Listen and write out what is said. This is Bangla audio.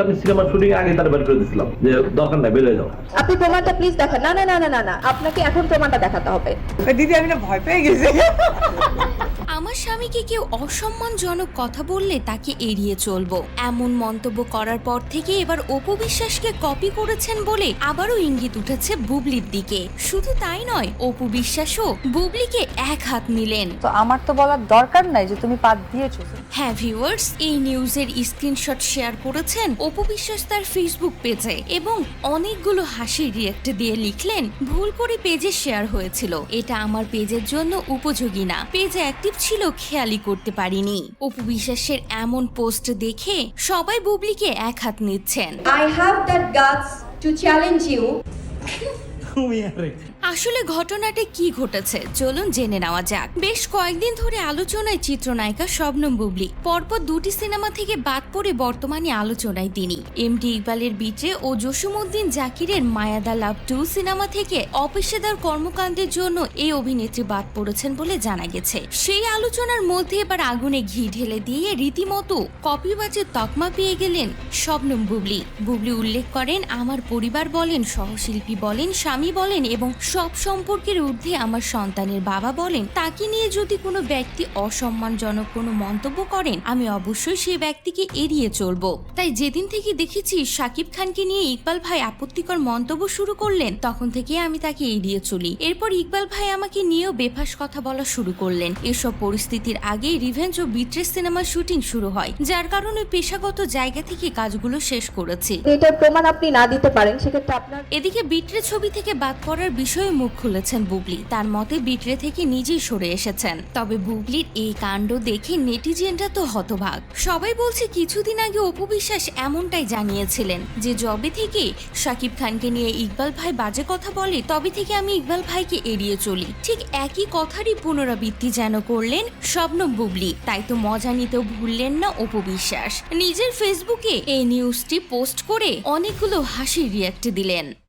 আমি সিনেমার শুটিং আগে তার বের করে দিয়েছিলাম যে দরকার নাই বেরোয় যাও। আপনি প্রমাণটা প্লিজ দেখান। না না না না না না আপনাকে এখন প্রমাণটা দেখাতে হবে। দিদি আমি না ভয় পেয়ে গেছি। স্বামীকে কেউ অসম্মানজনক কথা বললে তাকে এড়িয়ে চলবো? এমন মন্তব্য করার পর থেকে এবার অপু বিশ্বাসকে কপি করেছেন বলে আবারও ইঙ্গিত উঠেছে বুবলির দিকে। শুধু তাই নয় অপু বিশ্বাসও বুবলিকে এক হাত নিলেন। তো আমার তো বলার দরকার নাই যে তুমি পাত দিয়েছ। হ্যাঁ ভিউয়ার্স এই নিউজের স্ক্রিনশট শেয়ার করেছেন অপু বিশ্বাস তার ফেসবুক পেজে এবং অনেকগুলো হাসির রিয়েক্ট দিয়ে লিখলেন ভুল করে পেজে শেয়ার হয়েছিল। এটা আমার পেজের জন্য উপযোগী না। পেজে অ্যাক্টিভ ছিল খেয়ালই করতে পারিনি। অপু বিশ্বাসের এমন পোস্ট দেখে সবাই বুবলিকে এক হাত নিচ্ছেন। I have that guts to challenge you. আসলে ঘটনাটা কি ঘটেছে? চলুন জেনে নেওয়া যাক। বেশ কয়েকদিন ধরে আলোচনায় চিত্রনায়িকা শবনম বুবলি। পরপর দুটি সিনেমা থেকে বাদ পড়ে বর্তমানে আলোচনায় তিনি। এমডি ইকবালের বিচে ও জসিমউদ্দিন জাকিরের মায়াদা লাভ টু সিনেমা থেকে অপেশাদার কর্মকাণ্ডের জন্য এই অভিনেত্রী বাদ পড়েছেন বলে জানা গেছে। সেই আলোচনার মধ্যে এবার আগুনে ঘি ঢেলে দিয়ে রীতিমতো কপিবাজের তকমা পেয়ে গেলেন শবনম বুবলি। বুবলি উল্লেখ করেন, আমার পরিবার বলেন, সহশিল্পী বলেন, স্বামী বলেন এবং সব সম্পর্কের ঊর্ধ্বে আমার সন্তানের বাবা বলেন তাকে নিয়ে যদি কোনো ব্যক্তি অসম্মানজনক কোনো মন্তব্য করেন আমি অবশ্যই সেই ব্যক্তিকে এড়িয়ে চলবো। তাই যেদিন থেকে দেখেছি সাকিব খানকে নিয়ে ইকবাল ভাই আপত্তিকর মন্তব্য শুরু করলেন তখন থেকে আমি তাকে এড়িয়ে চলি। এরপর ইকবাল ভাই আমাকে নিয়েও বেফাস কথা বলা শুরু করলেন। এসব পরিস্থিতির আগেই রিভেঞ্জ ও বিট্রেস সিনেমার শুটিং শুরু হয় যার কারণে পেশাগত জায়গা থেকে কাজগুলো শেষ করেছে। এটার প্রমাণ আপনি না দিতে পারেন সেক্ষেত্রে আপনার এদিকে বিটরে ছবি থেকে বাদ পড়ার বিষয়ে মুখ খুলেছেন বুবলি। তার মতে বিটরে থেকে নিজেই সরে এসেছেন। তবে বুবলির এই কাণ্ড দেখে নেটিজেনরা তো হতভাগ। সবাই বলছে কিছুদিন আগে অপু বিশ্বাস এমনটাই জানিয়েছিলেন যে জবে থেকে শাকিব খানকে নিয়ে ইকবাল ভাই বাজে কথা বলে, তবে থেকে আমি ইকবাল ভাইকে এড়িয়ে চলি। ঠিক একই কথারই পুনরাবৃত্তি যেন করলেন স্বপ্ন বুবলি। তাই তো মজা নিতেও ভুললেন না অপু বিশ্বাস। নিজের ফেসবুকে এই নিউজটি পোস্ট করে অনেকগুলো হাসির রিয়াক্ট দিলেন।